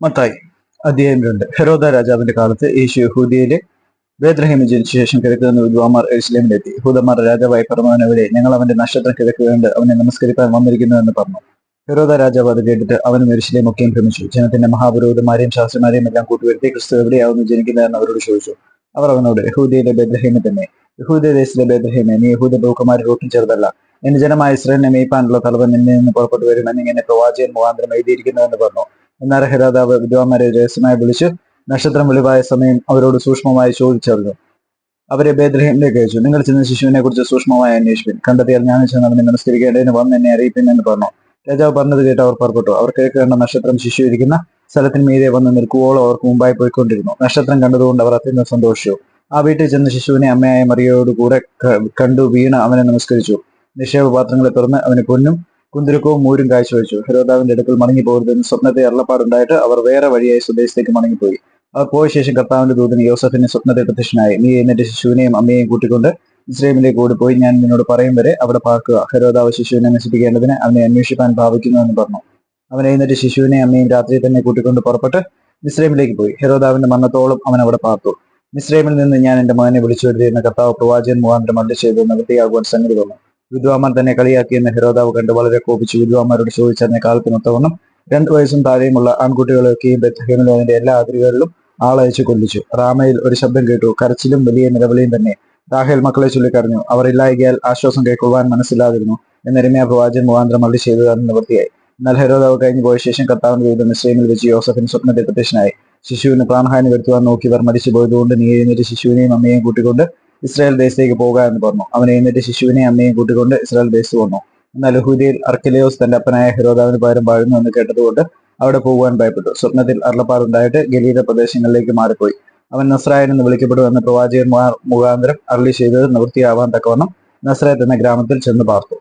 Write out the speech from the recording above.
മത്തായി അധ്യായം രണ്ട്. ഹെരോദ രാജാവിന്റെ കാലത്ത് യേശു യഹൂദിയയിലെ ബേദ്രഹേമിൽ ജനിച്ച ശേഷം കിഴക്ക് നിന്ന് വിദ്വാമാർ എരുസലേമിലെത്തി യഹൂദന്മാർ രാജാവായി പറഞ്ഞവരെ ഞങ്ങൾ അവന്റെ നക്ഷത്രം കിഴക്ക് കണ്ട് അവനെ നമസ്കരിക്കാൻ വന്നിരിക്കുന്നു എന്ന് പറഞ്ഞു. ഹെരോദ രാജാവ് അത് കേട്ടിട്ട് അവനും എരുസലേം ഒക്കെയും ഭ്രമിച്ചു. ജനത്തിന്റെ മഹാപുരോഹിതമാരെയും ശാസ്ത്രമാരെയും എല്ലാം കൂട്ടുവരുത്തി ക്രിസ്തു എവിടെയാവുന്നു ജനിക്കുന്നതെന്ന് അവരോട് ചോദിച്ചു. അവർ അവനോട് യഹൂദിയയിലെ ബേദ്രഹേമിൽ തന്നെ യഹൂദിയ ദേശത്തിലെ ബേദ്രഹേമെ നീ യഹൂദ ബഹുക്കന്മാരിൽ ഒട്ടും ചെറുതല്ല എന്റെ ജനമായ ഇസ്രായേലിനെ മേയ്പ്പാനുള്ള തലവൻ നിന്നിൽ നിന്ന് പുറപ്പെട്ടു വരുമെന്ന് ഇങ്ങനെ പ്രവാചകൻ മുഖാന്തരം എഴുതിയിരിക്കുന്നു എന്ന് പറഞ്ഞു. എന്നാൽ ഹെരാദാവ് വിദ്വാന്മാരെ രഹസ്യമായി വിളിച്ച് നക്ഷത്രം വെളിവായ സമയം അവരോട് സൂക്ഷ്മമായി ചോദിച്ചറിഞ്ഞു. അവരെ ബേദ്രഹീമിലേക്ക് അയച്ചു. നിങ്ങൾ ചെന്ന ശിശുവിനെ കുറിച്ച് സൂക്ഷ്മമായി അന്വേഷിപ്പിൻ. കണ്ടെത്തിയാൽ ഞാൻ ചെന്ന് അവനെ നമസ്കരിക്കേണ്ടതിന് വന്ന് എന്നെ അറിയിപ്പിൻ എന്ന് പറഞ്ഞു. രാജാവ് പറഞ്ഞത് കേട്ട് അവർ പുറപ്പെട്ടു. അവർ കേൾക്കേണ്ട കണ്ട നക്ഷത്രം ശിശു ഇരിക്കുന്ന സ്ഥലത്തിന് മീതെ വന്ന് നിൽക്കുവോളം അവർക്ക് മുമ്പായി പോയിക്കൊണ്ടിരുന്നു. നക്ഷത്രം കണ്ടതുകൊണ്ട് അവർ അത്യന്തം സന്തോഷിച്ചു. ആ വീട്ടിൽ ചെന്ന ശിശുവിനെ അമ്മയായ മറിയോട് കൂടെ കണ്ടു വീണ അവനെ നമസ്കരിച്ചു. നിക്ഷേപ പാത്രങ്ങളെ തുറന്ന് അവന് പൊന്നും കുന്തിരുക്കവും മൂരും കാഴ്ചവെച്ചു. ഹരോദാവിന്റെ അടുക്കൽ മടങ്ങി പോകരുതെന്ന് സ്വപ്നത്തെ അരുളപ്പാടുണ്ടായിട്ട് അവർ വേറെ വഴിയായി സ്വദേശത്തേക്ക് മടങ്ങിപ്പോയി. അവർ പോയ ശേഷം കർത്താവിന്റെ ദൂതന് യോസഫിന് സ്വപ്നത്തെ പ്രത്യക്ഷനായി. നീ എന്നിട്ട് ശിശുവിനെയും അമ്മയെയും കൂട്ടിക്കൊണ്ട് ഇസ്രയേലിലേക്ക് ഓടിപ്പോയി. ഞാൻ നിന്നോട് പറയും വരെ അവിടെ പാർക്കുക. ഹരോദാവ് ശിശുവിനെ നശിപ്പിക്കേണ്ടതിന് അവനെ അന്വേഷിപ്പാൻ ഭാവിക്കുന്നു എന്ന് പറഞ്ഞു. അവൻ എഴുന്നേറ്റ് ശിശുവിനെ അമ്മയും രാത്രി തന്നെ കൂട്ടിക്കൊണ്ട് പുറപ്പെട്ട് മിസ്രൈമിലേക്ക് പോയി. ഹെറോദാവിന്റെ മരണത്തോളം അവൻ അവിടെ പാർത്തു. മിസ്രൈമിൽ നിന്ന് ഞാൻ എന്റെ മകനെ വിളിച്ചു വരുത്തിയിരുന്ന കർത്താവ് പ്രവാചകൻ മുഖാന്തരം അല്ല ചെയ്ത് നിവൃത്തിയാകുവാൻ സംഗതി വന്നു. വിദ്വാമാർ തന്നെ കളിയാക്കിയെന്ന് ഹെരോദാവ് കണ്ട് വളരെ കോപിച്ചു. വിദ്വാമാരോട് ചോദിച്ചറിഞ്ഞ കാലത്തിനൊത്തവണ്ണം രണ്ടു വയസ്സും താഴെയുമുള്ള ആൺകുട്ടികളൊക്കെയും ബethlehem-ലും അതിന്റെ എല്ലാ അതിരുകളിലും ആളയച്ചു കൊല്ലിച്ചു. റാമയിൽ ഒരു ശബ്ദം കേട്ടു. കരച്ചിലും വലിയ നിലവിളിയും തന്നെ. റാഹേൽ മക്കളെ ചൊല്ലിക്കറിഞ്ഞു അവർ ഇല്ലായകിയാൽ ആശ്വാസം കൈക്കൊള്ളുവാൻ മനസ്സിലാതിരുന്നു എന്നരിമയ പ്രവാചൻ മുഖാന്തരം അള്ളി ചെയ്തതാണ് നിവൃത്തിയായി. എന്നാൽ ഹെരോദാവ് കഴിഞ്ഞു പോയ ശേഷം കർത്താവിന്റെ വീട് മിസ്രൈമിൽ വെച്ച് യോസഫിന് സ്വപ്നത്തെ പ്രത്യക്ഷനായി. ശിശുവിന് പ്രാണഹാനി വരുത്തുവാൻ നോക്കിയവർ മരിച്ചു പോയതുകൊണ്ട് നീ എഴുന്നേറ്റ് ശിശുവിനെയും അമ്മയെയും കൂട്ടിക്കൊണ്ട് ഇസ്രായേൽ ദേശത്തേക്ക് പോകുക എന്ന് പറഞ്ഞു. അവൻ എഴുന്നേറ്റ് ശിശുവിനെ അമ്മയും കൂട്ടിക്കൊണ്ട് ഇസ്രായേൽ ദേശത്ത് വന്നു. എന്നാൽ ഹുദിയിൽ അർക്കിലയോസ് തന്റെ അപ്പനായ ഹിരോദാവിന് പകരം വാഴുന്നു എന്ന് കേട്ടതുകൊണ്ട് അവിടെ പോകുവാൻ ഭയപ്പെട്ടു. സ്വപ്നത്തിൽ അരുളപ്പാടുണ്ടായിട്ട് ഗലീല പ്രദേശങ്ങളിലേക്ക് മാറിപ്പോയി. അവൻ നസ്രായൻ എന്ന് വിളിക്കപ്പെടുമെന്ന് പ്രവാചകന്മാർ മുഖാന്തരം അരളി ചെയ്തത് നിവൃത്തിയാവാൻ തക്കവണ്ണം നസ്രായത്ത് എന്ന ഗ്രാമത്തിൽ ചെന്ന് പാർത്തു.